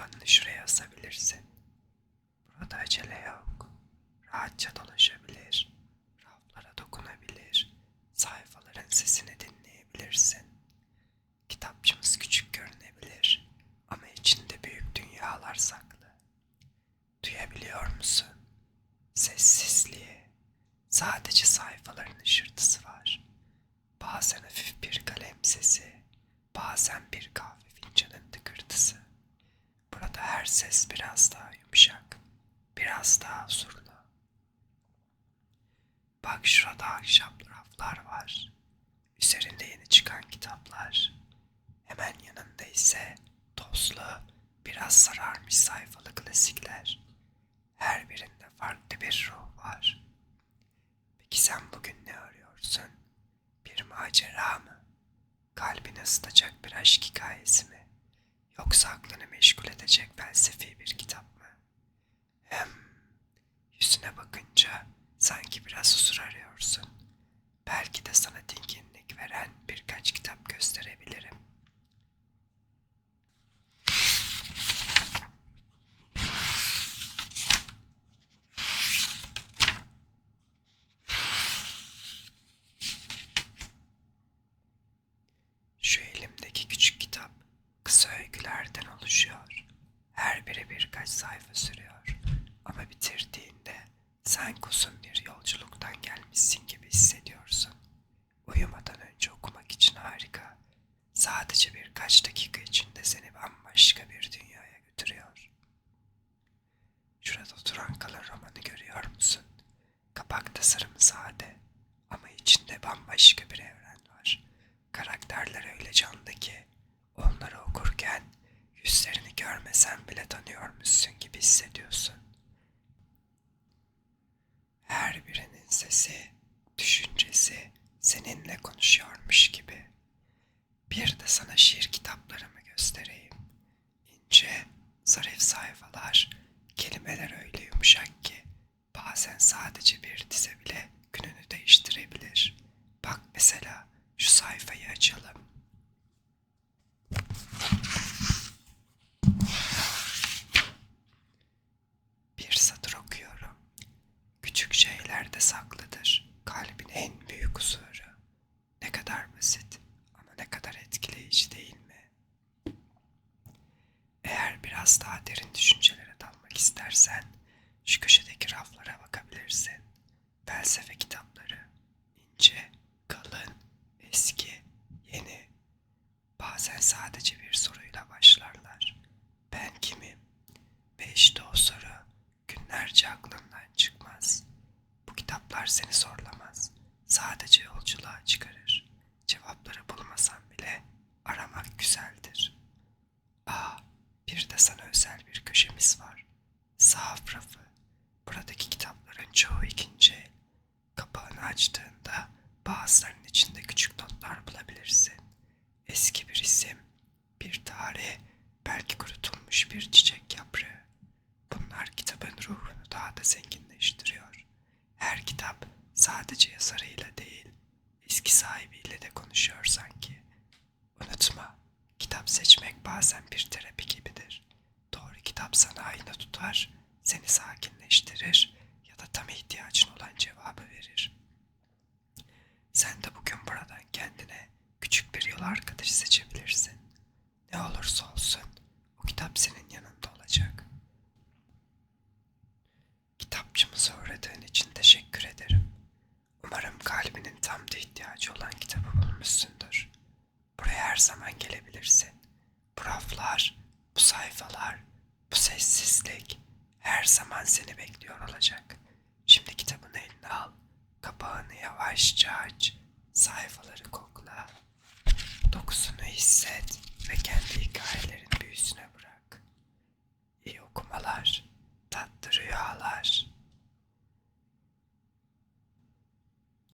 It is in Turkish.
arabanını şuraya asabilirsin. Burada acele yok. Rahatça dolaşabilir. Raflara dokunabilir. Sayfaların sesini dinleyebilirsin. Kitapçımız küçük görünebilir. Ama içinde büyük dünyalar saklı. Duyabiliyor musun? Sessizliği. Sadece sayfaların ışırtısı var. Bazen hafif bir kalem sesi, bazen bir kahve fincanın tıkırtısı. Burada her ses biraz daha yumuşak, biraz daha huzurlu. Bak şurada ahşap raflar var. Üzerinde yeni çıkan kitaplar. Hemen yanında ise tozlu, biraz sararmış sayfalı klasikler. Her birinde farklı bir ruh var. Peki sen bugün ne arıyorsun? Bir macera mı? Kalbini ısıtacak bir aşk hikayesi mi? Yoksa aklını meşgul edecek felsefi bir kitap mı? Hem yüzüne bakınca sanki biraz huzur arıyorsun. Belki de sana dinginlik veren birkaç kitap gösterebilirim. Şu elimdeki küçük kitap kısa öykülerden oluşuyor. Her biri birkaç sayfa sürüyor. Ama bitirdiğinde sanki uzun bir yolculuktan gelmişsin gibi hissediyorsun. Uyumadan önce okumak için harika. Sadece birkaç dakika içinde seni bambaşka bir dünyaya götürüyor. Şurada oturan kalın romanı görüyor musun? Kapak tasarımı sade ama içinde bambaşka bir evren var. Karakterler öyle canlı görmesen bile tanıyormuşsun gibi hissediyorsun. Her birinin sesi, düşüncesi seninle konuşuyormuş gibi. Bir de sana şiir kitaplarımı göstereyim. İnce, zarif sayfalar, kelimeler öyle yumuşak ki bazen sadece bir dize bile gününü değiştirebilir. Bak mesela şu sayfayı açalım. Bir satır okuyorum. Küçük şeyler de saklıdır. Kalbin en büyük huzuru. Ne kadar basit ama ne kadar etkileyici değil mi? Eğer biraz daha derin düşüncelere dalmak istersen şu köşedeki raflara bakabilirsin. Felsefe kitapları, ince, kalın, eski, yeni. Bazen sadece bir soruyla başlarlar. Ben kimim? Ve işte aklından çıkmaz. Bu kitaplar seni zorlamaz. Sadece yolculuğa çıkarır. Cevapları bulmasan bile aramak güzeldir. Aa, bir de sana özel bir köşemiz var. Sahaf rafı. Buradaki kitapların çoğu ikinci el. Kapağını açtığında bazılarının içinde küçük notlar bulabilirsin. Eski bir isim, bir tarih, belki kurutulmuş bir çiçek yaprağı. Bunlar kitabın ruhunu daha da zenginleştiriyor. Her kitap sadece yazarıyla değil, eski sahibiyle de konuşuyor sanki. Unutma, kitap seçmek bazen bir terapi gibidir. Doğru kitap sana ayna tutar, seni sakinleştirir ya da tam ihtiyacın olan cevabı verir. Sen de bugün buradan kendine küçük bir yol arkadaşı seçebilirsin. Ne olursa olsun o kitap senin yanında olacak. Kitapçımıza uğradığın için teşekkür Zamda ihtiyacı olan kitabı bulmuşsundur. Buraya her zaman gelebilirsin. Bu raflar, bu sayfalar, bu sessizlik her zaman seni bekliyor olacak. Şimdi kitabını eline al, kapağını yavaşça aç, sayfaları kokla, dokusunu hisset ve kendi hikayelerini